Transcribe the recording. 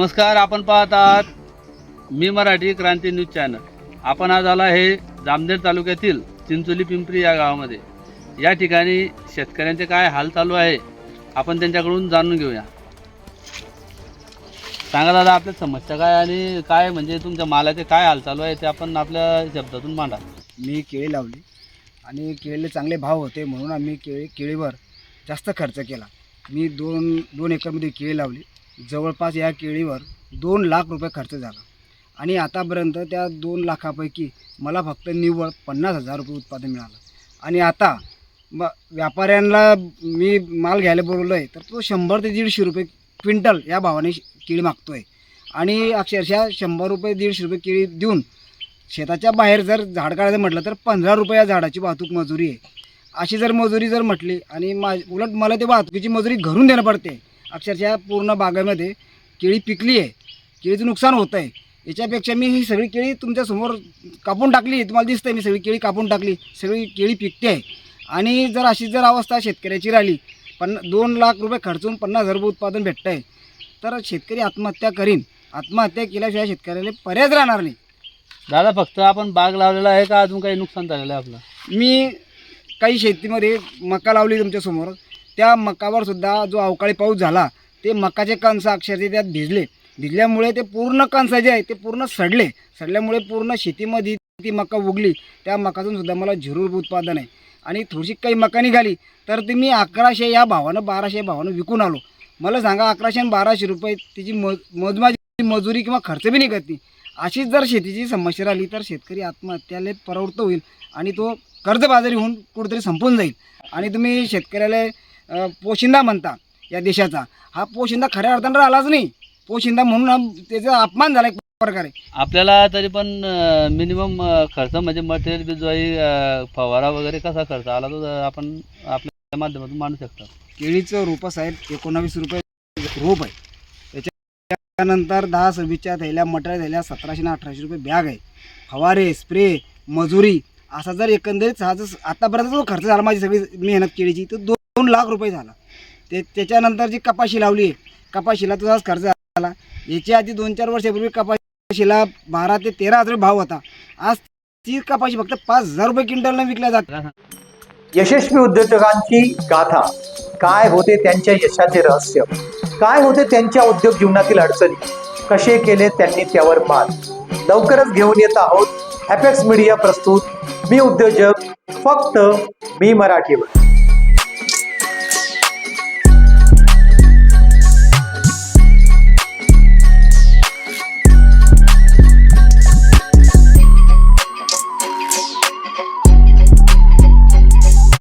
नमस्कार आपण पाहत आहात मी मराठी क्रांती न्यूज चॅनल. आपण आज आला हे जामनेर तालुक्यातील चिंचोली पिंपरी या गावामध्ये. या ठिकाणी शेतकऱ्यांचे काय हाल चालू आहे आपण त्यांच्याकडून जाणून घेऊया. सांगा दादा आपल्या समस्या काय आणि काय म्हणजे तुमच्या मालाचे काय हाल चालू आहे ते आपण आपल्या शब्दातून मांडा. मी केळी लावली आणि केळीला चांगले भाव होते म्हणून आम्ही केळी केळीवर जास्त खर्च केला. मी दोन दोन एकरमध्ये केळी लावली. जवळपास या केळीवर दोन लाख रुपये खर्च झाला. आणि आतापर्यंत त्या दोन लाखापैकी मला फक्त निव्वळ पन्नास हजार रुपये उत्पादन मिळालं. आणि आता म व्यापाऱ्यांना मी माल घ्यायला बोलवलं आहे तर तो शंभर ते दीडशे रुपये क्विंटल या भावाने केळी मागतो आहे आणि अक्षरशः शंभर रुपये दीडशे रुपये केळी देऊन शेताच्या बाहेर जर झाड काढायचं म्हटलं तर पंधरा रुपये या झाडाची वाहतूक मजुरी आहे. अशी जर मजुरी जर म्हटली आणि मा उलट मला ते वाहतुकीची मजुरी घरून देणं पडते अक्षरशः पूर्ण बागेमध्ये केळी पिकली आहे. केळीचं नुकसान होतं आहे. याच्यापेक्षा मी ही सगळी केळी तुमच्यासमोर कापून टाकली. तुम्हाला दिसतंय मी सगळी केळी कापून टाकली. सगळी केळी पिकते आहे. आणि जर अशी जर अवस्था शेतकऱ्याची राहिली पन्ना दोन लाख रुपये खर्चून पन्नास हजार रुपये उत्पादन भेटतं आहे तर शेतकरी आत्महत्या करीन. आत्महत्या केल्याशिवाय शेतकऱ्याला पर्यायच राहणार नाही. दादा फक्त आपण बाग लावलेला आहे का? अजून काही नुकसान झालेलं आहे आपलं? मी काही शेतीमध्ये मका लावली तुमच्यासमोर त्या मकावर सुद्धा जो अवकाळी पाऊस झाला ते मकाचे कणसं अक्षरशः त्यात भिजले. भिजल्यामुळे ते पूर्ण कणसं जे आहे ते पूर्ण सडले. सडल्यामुळे पूर्ण शेतीमध्ये ती मका उगली. त्या मकातून सुद्धा मला झिरूर उत्पादन आहे. आणि थोडीशी काही मका निघाली तर ती मी अकराशे या भावानं बाराशे भावानं विकून आलो. मला सांगा अकराशे आणि बाराशे रुपये तिची मज मोजमाची मजुरी किंवा खर्च बी निघत नाही. अशीच जर शेतीची समस्या राहिली तर शेतकरी आत्महत्याला प्रवृत्त होईल आणि तो कर्जबाजारी होऊन कुठेतरी संपून जाईल. आणि तुम्ही शेतकऱ्याला पोशिंदा म्हणता या देशाचा. हा पोशिंदा खऱ्या अर्थानं राहिलाच नाही. पोशिंदा म्हणून त्याचा अपमान झाला एक प्रकारे. आपल्याला तरी पण मिनिमम खर्च म्हणजे मटेरियल बिजवाई अं, फवारा वगैरे कसा खर्च आला तो आपण आपल्या माध्यमातून मांडू शकतो. केळीचं रोपं साहेब एकोणावीस रुपये रोप आहे. त्याच्यानंतर दहा सव्वीसच्या थैल्या मटेरियल थैल्या सतराशे ना अठराशे रुपये बॅग आहे. फवारे स्प्रे मजुरी असा जर एकंदरीत हा जर आतापर्यंत जो खर्च झाला माझी सगळी मेहनत केळीची तर दोन लाख रुपये झाला. ते त्याच्यानंतर जी कपाशी लावली कपाशीला तुझाच खर्च झाला याच्या आधी दोन चार वर्षापूर्वी कपाशीला बारा ते तेरा हजार भाव होता. आज ती कपाशी फक्त पाच हजार रुपये क्विंटलनं विकल्या जात. यशस्वी उद्योजकांची गाथा. काय होते त्यांच्या यशाचे रहस्य? काय होते त्यांच्या उद्योग जीवनातील अडचणी? कसे केले त्यांनी त्यावर मात लवकरच घेऊन येत आहोत हॅपेक्स मीडिया प्रस्तुत. मी उद्योजक फक्त मी मराठीवर.